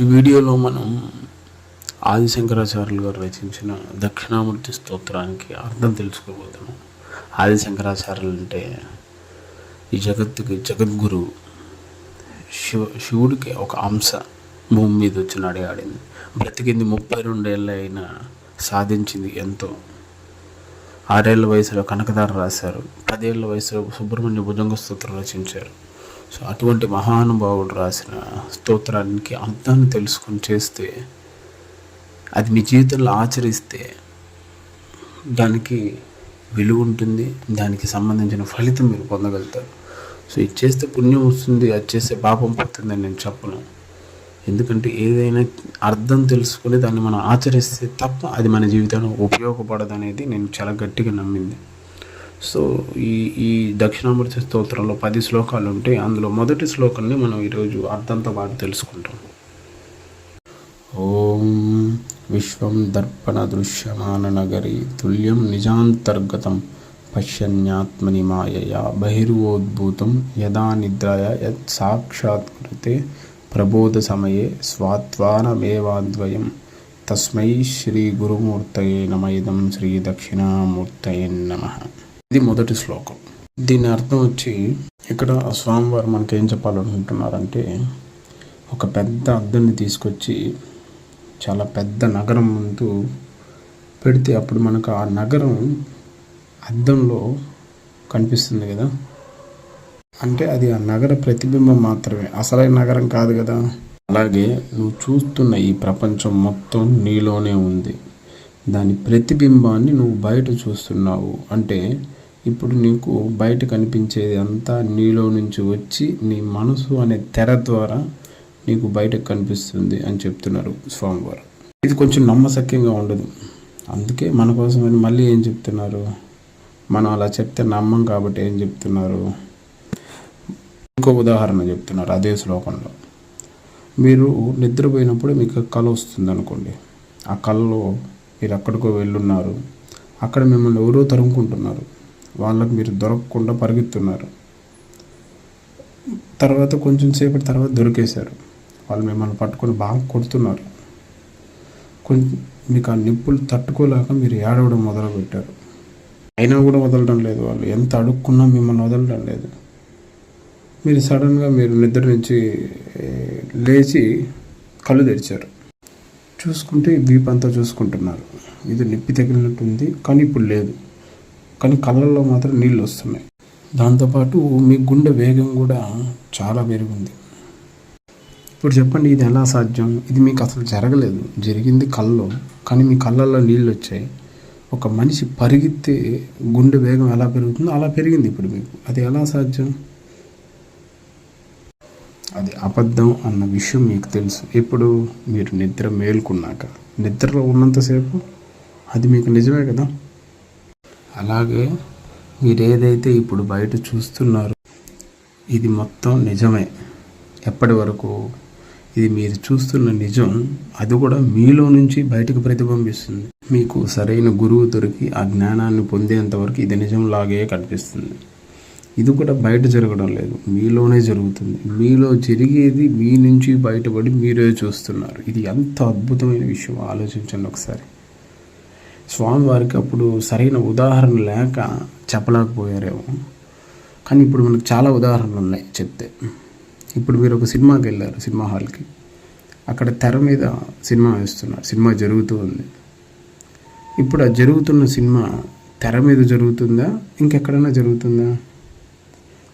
ఈ వీడియోలో మనం ఆదిశంకరాచార్యులు గారు రచించిన దక్షిణామూర్తి స్తోత్రానికి అర్థం తెలుసుకోబోతున్నాం. ఆదిశంకరాచార్యులు అంటే ఈ జగత్తుకి జగద్గురు. శివ శివుడికి ఒక అంశ భూమి మీద వచ్చి నడయాడింది. బ్రతికింది ముప్పై రెండేళ్ళ అయినా సాధించింది ఎంతో. ఆరేళ్ళ వయసులో కనకదార రాశారు. పదేళ్ళ వయసులో సుబ్రహ్మణ్య భుజంగ స్తోత్రం రచించారు. సో అటువంటి మహానుభావుడు రాసిన స్తోత్రానికి అర్థాన్ని తెలుసుకొని చేస్తే అది మీ జీవితంలో ఆచరిస్తే దానికి విలువ ఉంటుంది దానికి సంబంధించిన ఫలితం మీరు పొందగలుగుతారు. సో ఇది చేస్తే పుణ్యం వస్తుంది అది చేస్తే పాపం పోతుందని నేను చెప్పను. ఎందుకంటే ఏదైనా అర్థం తెలుసుకొని దాన్ని మనం ఆచరిస్తే తప్ప అది మన జీవితంలో ఉపయోగపడదు అనేది నేను చాలా గట్టిగా నమ్మింది. సో ఈ ఈ దక్షిణామూర్తి స్తోత్రంలో పది శ్లోకాలు ఉంటాయి. అందులో మొదటి శ్లోకాన్ని మనం ఈరోజు అర్థంతో పాటు తెలుసుకుంటాం. ఓం విశ్వం దర్పణ దృశ్యమాన నగరి తుల్యం నిజాంతర్గతం పశ్యన్యాత్మని మాయయా బహిర్వోద్భూతం యదా నిద్రయ యత్ సాక్షాత్కృతే ప్రబోధ సమయే స్వాత్వానమేవాద్వయం. తస్మై శ్రీ గురుమూర్తయే నమ ఇదం శ్రీ దక్షిణామూర్తయే నమ. ఇది మొదటి శ్లోకం. దీని అర్థం వచ్చి ఇక్కడ స్వామివారు మనకి ఏం చెప్పాలనుకుంటున్నారంటే ఒక పెద్ద అద్దెని తీసుకొచ్చి చాలా పెద్ద నగరం ముందు పెడితే అప్పుడు మనకు ఆ నగరం అద్దంలో కనిపిస్తుంది కదా. అంటే అది ఆ నగర ప్రతిబింబం మాత్రమే. అసలైన నగరం కాదు కదా. అలాగే నువ్వు చూస్తున్న ఈ ప్రపంచం మొత్తం నీలోనే ఉంది. దాని ప్రతిబింబాన్ని నువ్వు బయట చూస్తున్నావు. అంటే ఇప్పుడు నీకు బయట కనిపించేది అంతా నీలో నుంచి వచ్చి నీ మనసు అనే తెర ద్వారా నీకు బయటకు కనిపిస్తుంది అని చెప్తున్నారు స్వామివారు. ఇది కొంచెం నమ్మశక్యంగా ఉండదు. అందుకే మన కోసమని మళ్ళీ ఏం చెప్తున్నారు? మనం అలా చెప్తే నమ్మం కాబట్టి ఏం చెప్తున్నారు? ఇంకో ఉదాహరణ చెప్తున్నారు అదే శ్లోకంలో. మీరు నిద్రపోయినప్పుడు మీకు కళ వస్తుంది అనుకోండి. ఆ కళలో మీరు అక్కడికో వెళ్ళున్నారు. అక్కడ మిమ్మల్ని ఎవరో తరుముకుంటున్నారు. వాళ్ళకు మీరు దొరకకుండా పరిగెత్తున్నారు. తర్వాత కొంచెం సేపటి తర్వాత దొరికేశారు. వాళ్ళు మిమ్మల్ని పట్టుకొని బాగా కొడుతున్నారు. కొంచెం మీకు ఆ నిప్పులు తట్టుకోలేక మీరు ఏడవడం మొదలుపెట్టారు. అయినా కూడా వదలడం లేదు వాళ్ళు. ఎంత అడుక్కున్నా మిమ్మల్ని వదలడం లేదు. మీరు సడన్గా మీరు నిద్ర నుంచి లేచి కళ్ళు తెరిచారు. చూసుకుంటే వీపంతా చూసుకుంటున్నారు. ఇది నిప్పి తగిలినట్టుంది కానీ ఇప్పుడు లేదు. కానీ కళ్ళల్లో మాత్రం నీళ్ళు వస్తున్నాయి. దాంతోపాటు మీ గుండె వేగం కూడా చాలా పెరిగింది. ఇప్పుడు చెప్పండి ఇది ఎలా సాధ్యం? ఇది మీకు అసలు జరగలేదు. జరిగింది కళ్ళలో కానీ మీ కళ్ళల్లో నీళ్ళు వచ్చాయి. ఒక మనిషి పరిగెత్తే గుండె వేగం ఎలా పెరుగుతుందో అలా పెరిగింది ఇప్పుడు మీకు. అది ఎలా సాధ్యం? అది అబద్ధం అన్న విషయం మీకు తెలుసు. ఇప్పుడు మీరు నిద్ర మేల్కున్నాక నిద్రలో ఉన్నంతసేపు అది మీకు నిజమే కదా? అలాగే మీరు ఏదైతే ఇప్పుడు బయట చూస్తున్నారో ఇది మొత్తం నిజమే. ఎప్పటి వరకు ఇది మీరు చూస్తున్న నిజం అది కూడా మీలో నుంచి బయటకు ప్రతిబింబిస్తుంది. మీకు సరైన గురువు దొరికి ఆ జ్ఞానాన్ని పొందేంత వరకు ఇది నిజంలాగే కనిపిస్తుంది. ఇది కూడా బయట జరగడం లేదు. మీలోనే జరుగుతుంది. మీలో జరిగేది మీ నుంచి బయటపడి మీరే చూస్తున్నారు. ఇది ఎంత అద్భుతమైన విషయం. ఆలోచించండి ఒకసారి. స్వామివారికి అప్పుడు సరైన ఉదాహరణ లేక చెప్పలేకపోయారేమో. కానీ ఇప్పుడు మనకు చాలా ఉదాహరణలు ఉన్నాయి చెప్తే. ఇప్పుడు మీరు ఒక సినిమాకి వెళ్ళారు సినిమా హాల్కి. అక్కడ తెర మీద సినిమా వేస్తున్నారు సినిమా జరుగుతూ ఉంది. ఇప్పుడు ఆ జరుగుతున్న సినిమా తెర మీద జరుగుతుందా ఇంకెక్కడైనా జరుగుతుందా?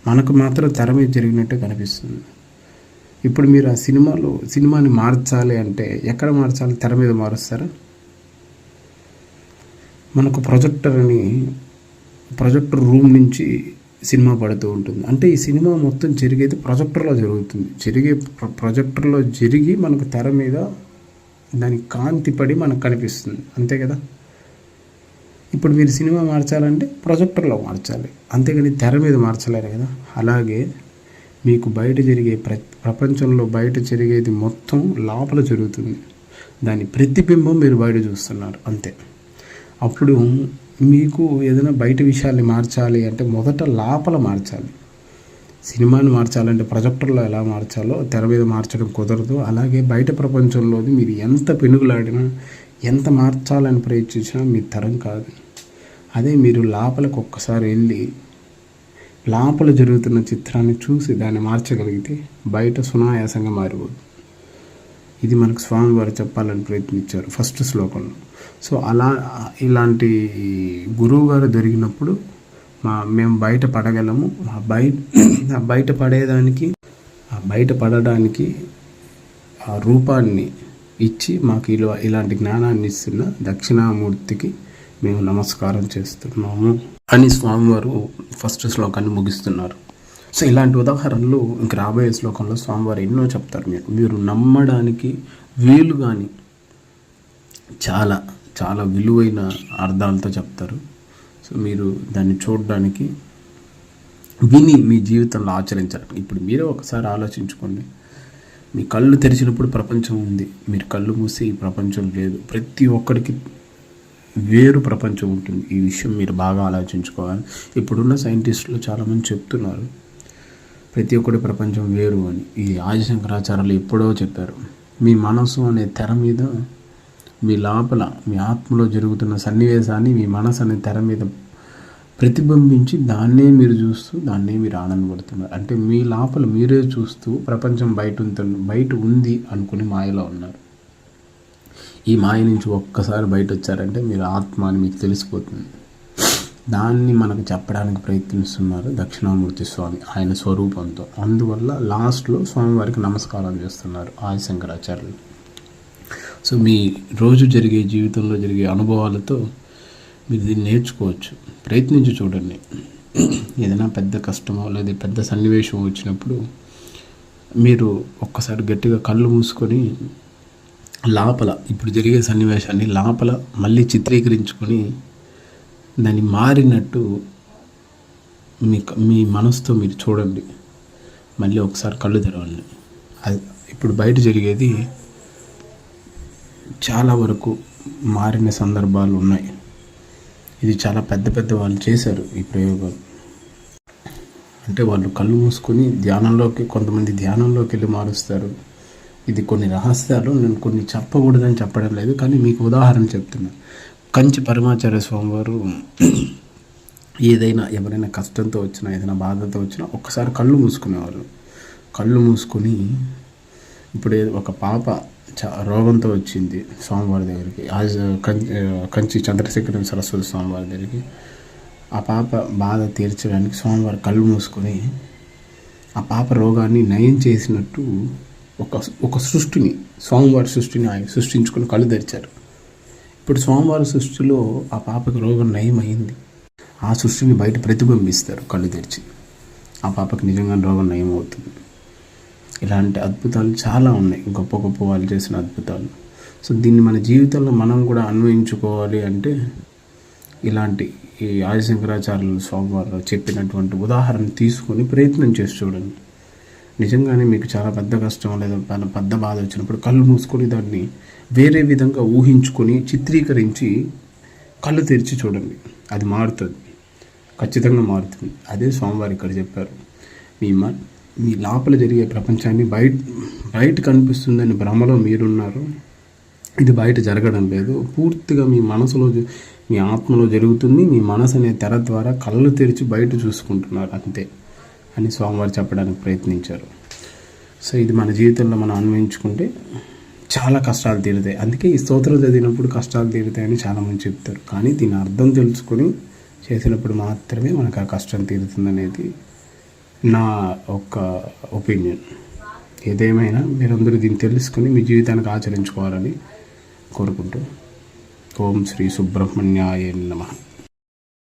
మనకు మాత్రం తెర మీద జరిగినట్టు కనిపిస్తుంది. ఇప్పుడు మీరు ఆ సినిమాలో సినిమాని మార్చాలి అంటే ఎక్కడ మార్చాలి? తెర మీద మారుస్తారా? మనకు ప్రొజెక్టర్ అని ప్రొజెక్టర్ రూమ్ నుంచి సినిమా పడుతూ ఉంటుంది. అంటే ఈ సినిమా మొత్తం జరిగేది ప్రొజెక్టర్లో జరుగుతుంది. జరిగే ప్రొజెక్టర్లో జరిగి మనకు తెర మీద దాని కాంతి పడి మనకు కనిపిస్తుంది. అంతే కదా? ఇప్పుడు మీరు సినిమా మార్చాలంటే ప్రొజెక్టర్లో మార్చాలి. అంతేగాని తెర మీద మార్చలేరు కదా? అలాగే మీకు బయట జరిగే ప్ర ప్రపంచంలో బయట జరిగేది మొత్తం లోపల జరుగుతుంది. దాని ప్రతిబింబం మీరు బయట చూస్తున్నారు. అంతే. అప్పుడు మీకు ఏదైనా బయట విషయాల్ని మార్చాలి అంటే మొదట లోపల మార్చాలి. సినిమాని మార్చాలంటే ప్రొజెక్టర్లో ఎలా మార్చాలో తెర మీద మార్చడం కుదరదు. అలాగే బయట ప్రపంచంలోది మీరు ఎంత పెనుగులాడినా ఎంత మార్చాలని ప్రయత్నించినా మీ తరం కాదు. అదే మీరు లోపలికి ఒక్కసారి వెళ్ళి లోపల జరుగుతున్న చిత్రాన్ని చూసి దాన్ని మార్చగలిగితే బయట సునాయాసంగా మారిపోతుంది ఇది మనకు స్వామివారు చెప్పాలని ప్రయత్నించారు ఫస్ట్ శ్లోకంలో. సో అలా ఇలాంటి గురువు గారు దొరికినప్పుడు మా మేము బయట పడగలము. ఆ బయట బయట పడేదానికి ఆ బయట పడడానికి ఆ రూపాన్ని ఇచ్చి మాకు ఇలా ఇలాంటి జ్ఞానాన్ని ఇస్తున్న దక్షిణామూర్తికి మేము నమస్కారం చేస్తున్నాము అని స్వామివారు ఫస్ట్ శ్లోకాన్ని ముగిస్తున్నారు. సో ఇలాంటి ఉదాహరణలు ఇంక రాబోయే శ్లోకంలో స్వామివారు ఎన్నో చెప్తారు మీరు మీరు నమ్మడానికి వీలు కానీ చాలా చాలా విలువైన అర్థాలతో చెప్తారు. సో మీరు దాన్ని చూడడానికి విని మీ జీవితంలో ఆచరించాలి. ఇప్పుడు మీరే ఒకసారి ఆలోచించుకోండి. మీ కళ్ళు తెరిచినప్పుడు ప్రపంచం ఉంది. మీరు కళ్ళు మూసి ఈ ప్రపంచం లేదు. ప్రతి ఒక్కరికి వేరు ప్రపంచం ఉంటుంది. ఈ విషయం మీరు బాగా ఆలోచించుకోవాలి. ఇప్పుడున్న సైంటిస్టులు చాలామంది చెప్తున్నారు. ప్రతి ఒక్కటి ప్రపంచం వేరు అని ఈ ఆదిశంకరాచార్యులు ఎప్పుడో చెప్పారు. మీ మనసు అనే తెర మీద మీ లోపల మీ ఆత్మలో జరుగుతున్న సన్నివేశాన్ని మీ మనసు అనే తెర మీద ప్రతిబింబించి దాన్నే మీరు చూస్తూ దాన్నే మీరు ఆనందపడుతున్నారు. అంటే మీ లోపల మీరే చూస్తూ ప్రపంచం బయట ఉంటుంది బయట ఉంది అనుకుని మాయలో ఉన్నారు. ఈ మాయ నుంచి ఒక్కసారి బయట వచ్చారంటే మీరు ఆత్మ అని మీకు తెలిసిపోతుంది. దాన్ని మనకు చెప్పడానికి ప్రయత్నిస్తున్నారు దక్షిణామూర్తి స్వామి ఆయన స్వరూపంతో. అందువల్ల లాస్ట్లో స్వామివారికి నమస్కారం చేస్తున్నారు ఆదిశంకరాచార్యులు సో మీ రోజు జరిగే జీవితంలో జరిగే అనుభవాలతో మీరు దీన్ని నేర్చుకోవచ్చు. ప్రయత్నించి చూడండి. ఏదైనా పెద్ద కష్టమో లేదా పెద్ద సన్నివేశం వచ్చినప్పుడు మీరు ఒక్కసారి గట్టిగా కళ్ళు మూసుకొని లోపల ఇప్పుడు జరిగే సన్నివేశాన్ని లోపల మళ్ళీ చిత్రీకరించుకొని దాన్ని మారినట్టు మీ మీ మనసుతో మీరు చూడండి. మళ్ళీ ఒకసారి కళ్ళు తెరవండి. అది ఇప్పుడు బయట జరిగేది చాలా వరకు మారిన సందర్భాలు ఉన్నాయి. ఇది చాలా పెద్ద పెద్ద వాళ్ళు చేశారు ఈ ప్రయోగాలు అంటే వాళ్ళు కళ్ళు మూసుకొని ధ్యానంలోకి కొంతమంది ధ్యానంలోకి వెళ్ళి మారుస్తారు. ఇది కొన్ని రహస్యాలు నేను కొన్ని చెప్పకూడదని చెప్పడం లేదు కానీ మీకు ఉదాహరణ చెప్తున్నాను కంచి పరమాచార్య స్వామివారు ఏదైనా ఎవరైనా కష్టంతో వచ్చినా ఏదైనా బాధతో వచ్చినా ఒక్కసారి కళ్ళు మూసుకునేవారు. కళ్ళు మూసుకొని ఇప్పుడు ఒక పాప చ రోగంతో వచ్చింది స్వామివారి దగ్గరికి. యాజ్ కంచి కంచి చంద్రశేఖర సరస్వతి స్వామివారి దగ్గరికి. ఆ పాప బాధ తీర్చడానికి స్వామివారు కళ్ళు మూసుకొని ఆ పాప రోగాన్ని నయం చేసినట్టు ఒక ఒక సృష్టిని స్వామివారి సృష్టిని ఆయన సృష్టించుకొని కళ్ళు తెరిచారు. ఇప్పుడు సోమవారం సృష్టిలో ఆ పాపకి రోగం నయం అయింది ఆ సృష్టిని బయట ప్రతిబింబిస్తారు కళ్ళు తెరిచి. ఆ పాపకి నిజంగా రోగం నయం అవుతుంది ఇలాంటి అద్భుతాలు చాలా ఉన్నాయి. గొప్ప గొప్ప వాళ్ళు చేసిన అద్భుతాలు. సో దీన్ని మన జీవితంలో మనం కూడా అన్వయించుకోవాలి అంటే ఇలాంటి ఈ ఆదిశంకరాచార్యులు స్వామివారు చెప్పినటువంటి ఉదాహరణ తీసుకొని ప్రయత్నం చేసి చూడండి. నిజంగానే మీకు చాలా పెద్ద కష్టం లేదా పెద్ద- బాధ వచ్చినప్పుడు కళ్ళు మూసుకొని దాన్ని వేరే విధంగా ఊహించుకొని చిత్రీకరించి కళ్ళు తెరిచి చూడండి. అది మారుతుంది. ఖచ్చితంగా మారుతుంది. అదే స్వామివారు ఇక్కడ చెప్పారు. మీ మ మీ లోపల జరిగే ప్రపంచాన్ని బయట బయట కనిపిస్తుందని భ్రమలో మీరున్నారు. ఇది బయట జరగడం లేదు. పూర్తిగా మీ మనసులో మీ ఆత్మలో జరుగుతుంది. మీ మనసు అనే తెర ద్వారా కళ్ళు తెరిచి బయట చూసుకుంటున్నారు. అంతే అని స్వామివారు చెప్పడానికి ప్రయత్నించారు. సో ఇది మన జీవితంలో మనం అన్వయించుకుంటే చాలా కష్టాలు తీరుతాయి. అందుకే ఈ స్తోత్రం చదివినప్పుడు కష్టాలు తీరుతాయని చాలామంది చెప్తారు. కానీ దీని అర్థం తెలుసుకొని చేసినప్పుడు మాత్రమే మనకు ఆ కష్టం తీరుతుందనేది నా ఒక ఒపీనియన్. ఏదేమైనా మీరందరూ దీన్ని తెలుసుకుని మీ జీవితానికి ఆచరించుకోవాలని కోరుకుంటూ. ఓం శ్రీ సుబ్రహ్మణ్యాయ నమః.